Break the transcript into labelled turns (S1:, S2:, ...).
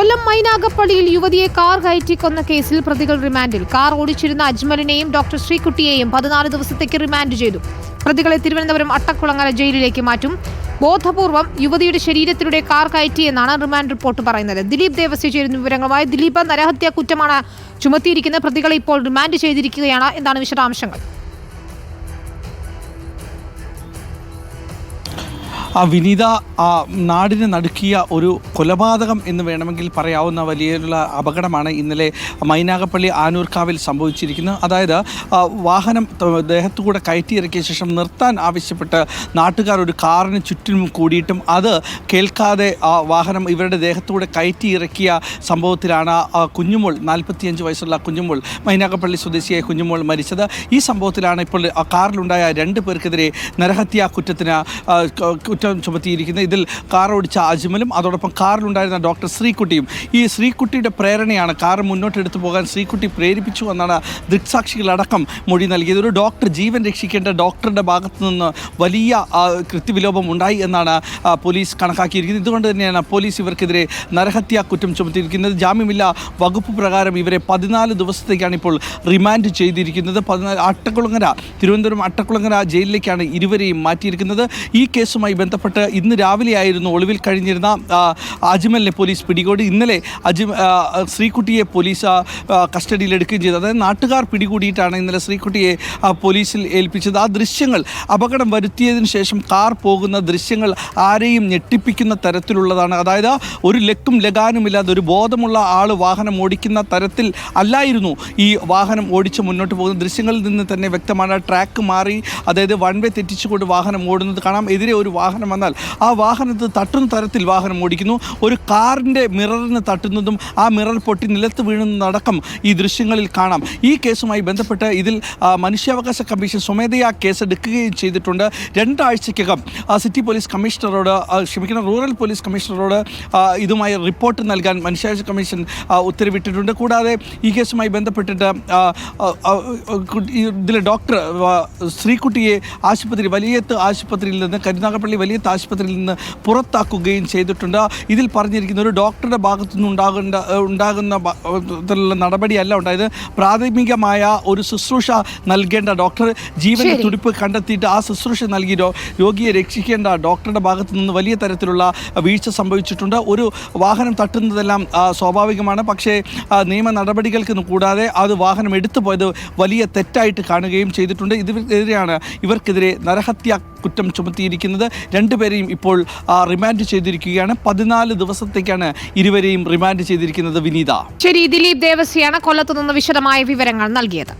S1: കൊല്ലം മൈനാഗപ്പള്ളിയിൽ യുവതിയെ കാർ കയറ്റി കൊന്ന കേസിൽ പ്രതികൾ റിമാൻഡിൽ. കാർ ഓടിച്ചിരുന്ന അജ്മലിനെയും ഡോക്ടർ ശ്രീകുട്ടിയെയും പതിനാല് ദിവസത്തേക്ക് റിമാൻഡ് ചെയ്തു. പ്രതികളെ തിരുവനന്തപുരം അട്ടക്കുളങ്ങര ജയിലിലേക്ക് മാറ്റും. ബോധപൂർവം യുവതിയുടെ ശരീരത്തിലൂടെ കാർ കയറ്റിയെന്നാണ് റിമാൻഡ് റിപ്പോർട്ട് പറയുന്നത്. ദിലീപ് ദേവസ്യ ചേരുന്ന വിവരങ്ങളുമായി ദിലീപ് നരഹത്യാ കുറ്റമാണ് ചുമത്തിയിരിക്കുന്ന പ്രതികളെ ഇപ്പോൾ റിമാൻഡ് ചെയ്തിരിക്കുകയാണ് എന്നാണ് വിശദാംശങ്ങൾ.
S2: ആ വിനീത ആ നാടിനെ നടുക്കിയ ഒരു കൊലപാതകം എന്ന് വേണമെങ്കിൽ പറയാവുന്ന വലിയുള്ള അപകടമാണ് ഇന്നലെ മൈനാഗപ്പള്ളി ആനൂർക്കാവിൽ സംഭവിച്ചിരിക്കുന്നത്. അതായത് വാഹനം ദേഹത്തുകൂടെ കയറ്റിയിറക്കിയ ശേഷം നിർത്താൻ ആവശ്യപ്പെട്ട് നാട്ടുകാർ ഒരു കാറിന് ചുറ്റിനും കൂടിയിട്ടും അത് കേൾക്കാതെ ആ വാഹനം ഇവരുടെ ദേഹത്തൂടെ കയറ്റിയിറക്കിയ സംഭവത്തിലാണ് കുഞ്ഞുമോൾ നാൽപ്പത്തിയഞ്ച് വയസ്സുള്ള കുഞ്ഞുമോൾ മൈനാഗപ്പള്ളി സ്വദേശിയായ കുഞ്ഞുമോൾ മരിച്ചത്. ഈ സംഭവത്തിലാണ് ഇപ്പോൾ കാറിലുണ്ടായ രണ്ട് പേർക്കെതിരെ നരഹത്യാ കുറ്റത്തിന് കുറ്റം ചുമത്തിയിരിക്കുന്നത് ഇതിൽ കാർ ഓടിച്ച അജ്മലും അതോടൊപ്പം കാറിലുണ്ടായിരുന്ന ഡോക്ടർ ശ്രീകുട്ടിയും. ഈ ശ്രീകുട്ടിയുടെ പ്രേരണയാണ് കാർ മുന്നോട്ട് മുന്നോട്ടെടുത്തു പോകാൻ ശ്രീകുട്ടി പ്രേരിപ്പിച്ചു എന്നാണ് ദൃക്സാക്ഷികളടക്കം മൊഴി നൽകിയത്. ഒരു ഡോക്ടർ ജീവൻ രക്ഷിക്കേണ്ട ഡോക്ടറുടെ ഭാഗത്തു നിന്ന് വലിയ കൃത്യവിലോപം ഉണ്ടായി എന്നാണ് പോലീസ് കണക്കാക്കിയിരിക്കുന്നത്. ഇതുകൊണ്ട് തന്നെയാണ് പോലീസ് ഇവർക്കെതിരെ നരഹത്യാ കുറ്റം ചുമത്തിയിരിക്കുന്നത്. ജാമ്യമില്ല വകുപ്പ് പ്രകാരം ഇവരെ പതിനാല് ദിവസത്തേക്കാണ് ഇപ്പോൾ റിമാൻഡ് ചെയ്തിരിക്കുന്നത്. പതിനാല് അട്ടക്കുളങ്ങര തിരുവനന്തപുരം അട്ടക്കുളങ്ങര ജയിലിലേക്കാണ് ഇരുവരെയും മാറ്റിയിരിക്കുന്നത്. ഈ കേസുമായി ബന്ധപ്പെട്ട് ഇന്ന് രാവിലെയായിരുന്നു ഒളിവിൽ കഴിഞ്ഞിരുന്ന അജ്മലിനെ പോലീസ് പിടികൂടി. ഇന്നലെ അജി ആ, ശ്രീകുട്ടിയെ പോലീസ് കസ്റ്റഡിയിലെടുക്കുകയും ചെയ്തു. അതായത് നാട്ടുകാർ പിടികൂടിയിട്ടാണ് ഇന്നലെ ശ്രീകുട്ടിയെ പോലീസിൽ ഏൽപ്പിച്ചത്. ആ ദൃശ്യങ്ങൾ അപകടം വരുത്തിയതിന് ശേഷം കാർ പോകുന്ന ദൃശ്യങ്ങൾ ആരെയും ഞെട്ടിപ്പിക്കുന്ന തരത്തിലുള്ളതാണ്. അതായത് ഒരു ലക്കും ലഗാനുമില്ലാതെ ഒരു ബോധമുള്ള ആൾ വാഹനം ഓടിക്കുന്ന തരത്തിൽ അല്ലായിരുന്നു ഈ വാഹനം ഓടിച്ച് മുന്നോട്ട് പോകുന്ന ദൃശ്യങ്ങളിൽ നിന്ന് തന്നെ വ്യക്തമാണ് ട്രാക്ക് മാറി അതായത് വൺ വേ തെറ്റിച്ചുകൊണ്ട് വാഹനം ഓടുന്നത് കാണാം. എതിരെ ഒരു വാഹനം വന്നാൽ ആ വാഹനത്തിൽ തട്ടുന്ന തരത്തിൽ വാഹനം ഓടിക്കുന്നു. ഒരു കാറിന്റെ മിററിന് തട്ടുന്നതും ആ മിറർ പൊട്ടി നിലത്ത് വീഴുന്നതടക്കം ഈ ദൃശ്യങ്ങളിൽ കാണാം. ഈ കേസുമായി ബന്ധപ്പെട്ട് ഇതിൽ മനുഷ്യാവകാശ കമ്മീഷൻ സ്വമേധയാ കേസെടുക്കുകയും ചെയ്തിട്ടുണ്ട്. രണ്ടാഴ്ചയ്ക്കകം സിറ്റി പോലീസ് കമ്മീഷണറോട് ക്ഷമിക്കണം റൂറൽ പോലീസ് കമ്മീഷണറോട് ഇതുമായി റിപ്പോർട്ട് നൽകാൻ മനുഷ്യാവകാശ കമ്മീഷൻ ഉത്തരവിട്ടിട്ടുണ്ട്. കൂടാതെ ഈ കേസുമായി ബന്ധപ്പെട്ടിട്ട് ഇതിലെ ഡോക്ടർ ശ്രീകുട്ടിയെ ആശുപത്രി വലിയത്ത് ആശുപത്രിയിൽ നിന്ന് കരുനാഗപ്പള്ളി വലിയത്ത് ആശുപത്രിയിൽ നിന്ന് പുറത്താക്കുകയും ചെയ്തിട്ടുണ്ട്. ഇതിൽ പറഞ്ഞിരിക്കുന്ന ഒരു ഡോക്ടറുടെ ഭാഗത്തു നിന്ന് ഉണ്ടാകേണ്ട ഉണ്ടാകുന്ന തരത്തിലുള്ള നടപടിയല്ല ഉണ്ടായത്. പ്രാഥമികമായ ഒരു ശുശ്രൂഷ നൽകേണ്ട ഡോക്ടർ ജീവന്റെ തുടിപ്പ് കണ്ടെത്തിയിട്ട് ആ ശുശ്രൂഷ നൽകി രോഗിയെ രക്ഷിക്കേണ്ട ഡോക്ടറുടെ ഭാഗത്തു നിന്ന് വലിയ തരത്തിലുള്ള വീഴ്ച സംഭവിച്ചിട്ടുണ്ട്. ഒരു വാഹനം തട്ടുന്നതെല്ലാം സ്വാഭാവികമാണ്. പക്ഷേ നിയമ നടപടികൾക്ക് കൂടാതെ അത് വാഹനം എടുത്തു പോയത് വലിയ തെറ്റായിട്ട് കാണുകയും ചെയ്തിട്ടുണ്ട്. ഇതിനെതിരെയാണ് ഇവർക്കെതിരെ നരഹത്യ കുറ്റം ചുമത്തിയിരിക്കുന്നത്. രണ്ടുപേരെയും ഇപ്പോൾ റിമാൻഡ് ചെയ്തിരിക്കുകയാണ്. പതിനാല് ദിവസത്തേക്കാണ് ഇരുവരെയും റിമാൻഡ് ചെയ്തിരിക്കുന്നത് വിനീത.
S1: ശരി ദിലീപ് ദേവസ്യാണ് കൊല്ലത്തു നിന്ന് വിശദമായ വിവരങ്ങൾ നൽകിയത്.